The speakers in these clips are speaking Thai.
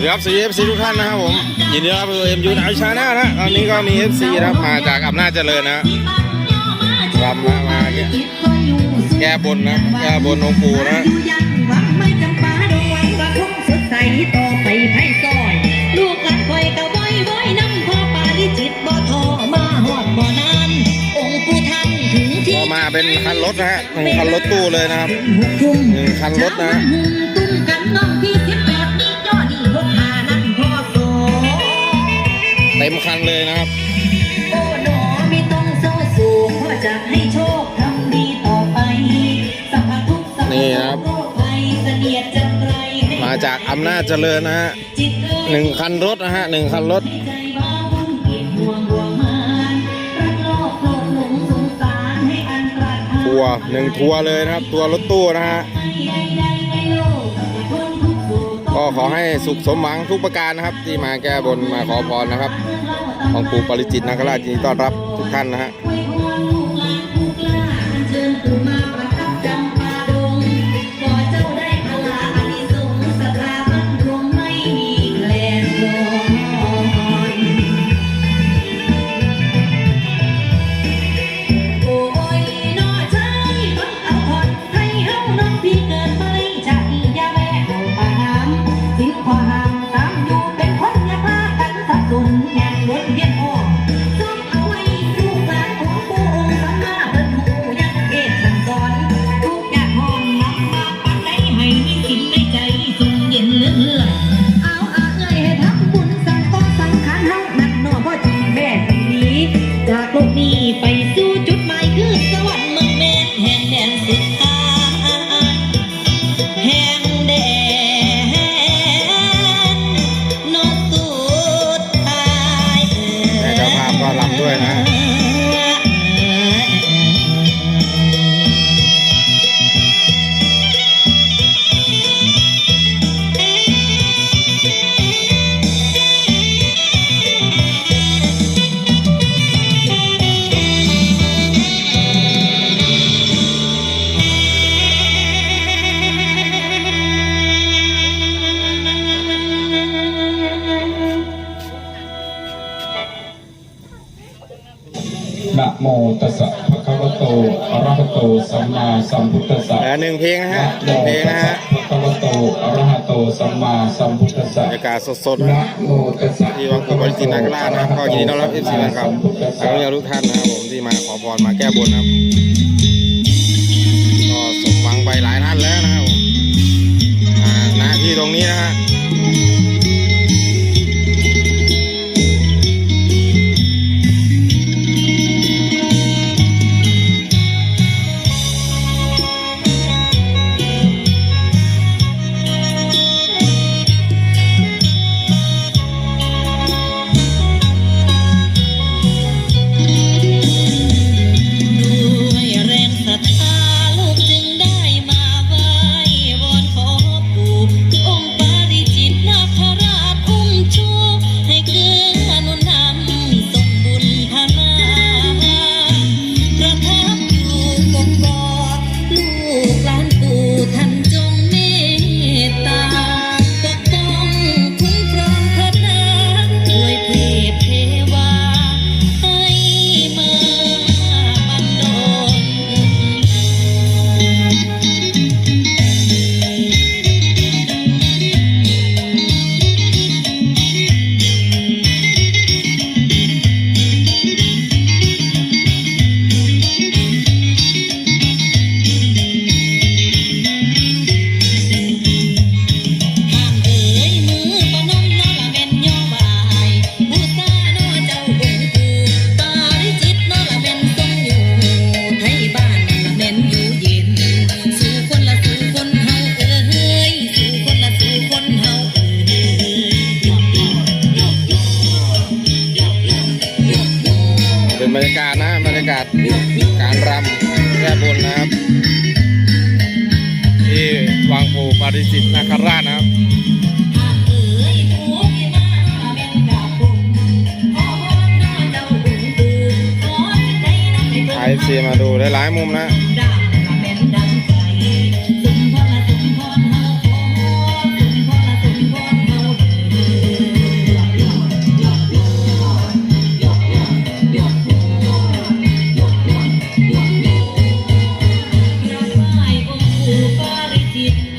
ดีครับซีเอฟซีทุกท่านนะครับผมยินดีต้อนรับสู่เอ็มยูไอชาแนลนะตอนนี้ก็มีเอฟซีนะครับมาจากอำนาจเจริญนะรำนะมาแก้แก้บนนะแก้บนองค์ปู่นะหวังไม่จำปาดวงกระทงสดใสต่อไปไพ่ซอย ลูกหลานคอยกะไว้ไว้น้ำพ่อปาลิจิตบ่ทอมาหอดบ่นาน องค์ปู่ท่านถึงที่ก็มาเป็นคันรถนะฮะหนึ่งคันรถตู้เลยนะครับหกทุ่มหนึ่งคันรถนะหุ่มตุ้มกันน้องที่ เต็มคันเลยนะครับโอ้หนอไม่ต้องเศร้าโศกพ่อจะให้โชคทำดีต่อไปสัพพทุกข์สัพพนี่ครับ โรคภัยเสนียดจันไรให้มาจากอำนาจเจริญนะฮะจิตเอ่ยหนึ่งคันรถนะฮะหนึ่งคันรถ ให้ใจบ้าวุ่นเกียดห่วงห่วงมานรักโลกโลกหลงสงสารให้อันตรธานทัวร์หนึ่งทัวร์เลยนะครับ ตัวรถตู้นะฮะ ก็ขอให้สุขสมหวังทุกประการนะครับ ที่มาแก้บนมาขอพรนะครับ ของปู่ปริจิตนาคราชยินดีต้อนรับทุกท่านนะฮะ ด้วยนะ นะโมตัสสะภะคะวะโตอะระหะโตสัมมาสัมพุทธัสสะแต่หนึ่งเพลงนะฮะนะหนึ่งโมเพลงตันะสสะฮะภะคะวะโตอะระหะโตสัมมาสัมพุทธัสสะบรรยากาศสดๆนะนะโมตัสสะที่วังปู่ปริจิตรนาคราชนะครับก็ยินดีต้อนรับเอฟซีนะครับแล้วก็ทุกท่านนะครับผมที่มาขอพรมาแก้บนนะครับก็สมหวังไปหลายท่านแล้วนะครับผมอ่าณที่ตรงนี้นะฮะ ดิสิตนาคาราชนะครับไอซีมาดูได้หลายมุมนะจิต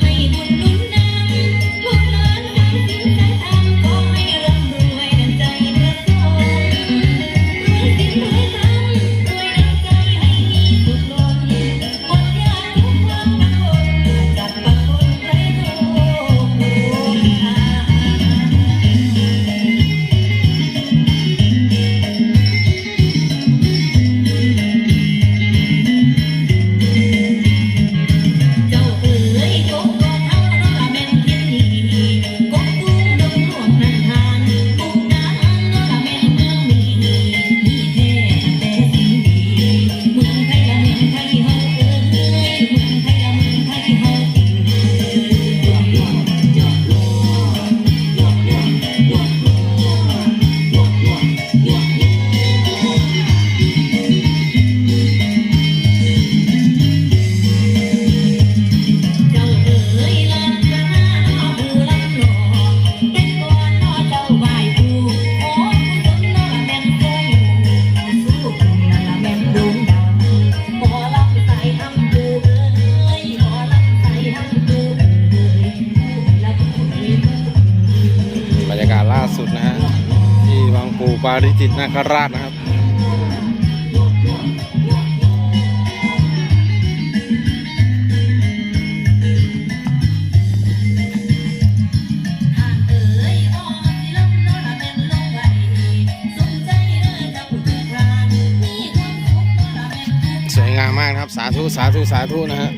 สุดนะฮะที่บางปูปาริจิตนาคราชนะครับสวยงามมากครับ สาธุ สาธุ สาธุ นะฮะ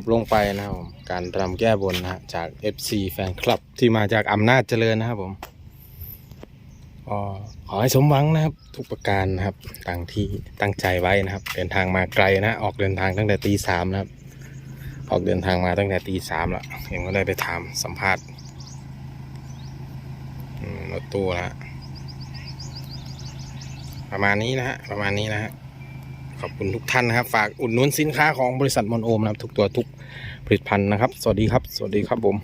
บลงไปนะครับผมการรำแก้บนนะฮะจาก FC แฟนคลับที่มาจากอำนาจเจริญนะครับผมก็ขอให้สมหวังนะครับ ทุกประการนะครับตั้งที่ตั้งใจไว้นะครับ เดินทางมาไกลนะออกเดินทางตั้งแต่ตีสามนะครับ ออกเดินทางมาตั้งแต่ตีสามแล้วเห็นก็ได้ไปถามสัมภาษณ์รถตู้นะฮะประมาณนี้นะฮะประมาณนี้นะฮะ ขอบคุณทุกท่านนะครับ ฝากอุดหนุนสินค้าของบริษัทมอนโอมนะครับ ทุกตัวทุกผลิตภัณฑ์นะครับ สวัสดีครับ สวัสดีครับผม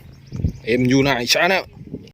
MU9 Channel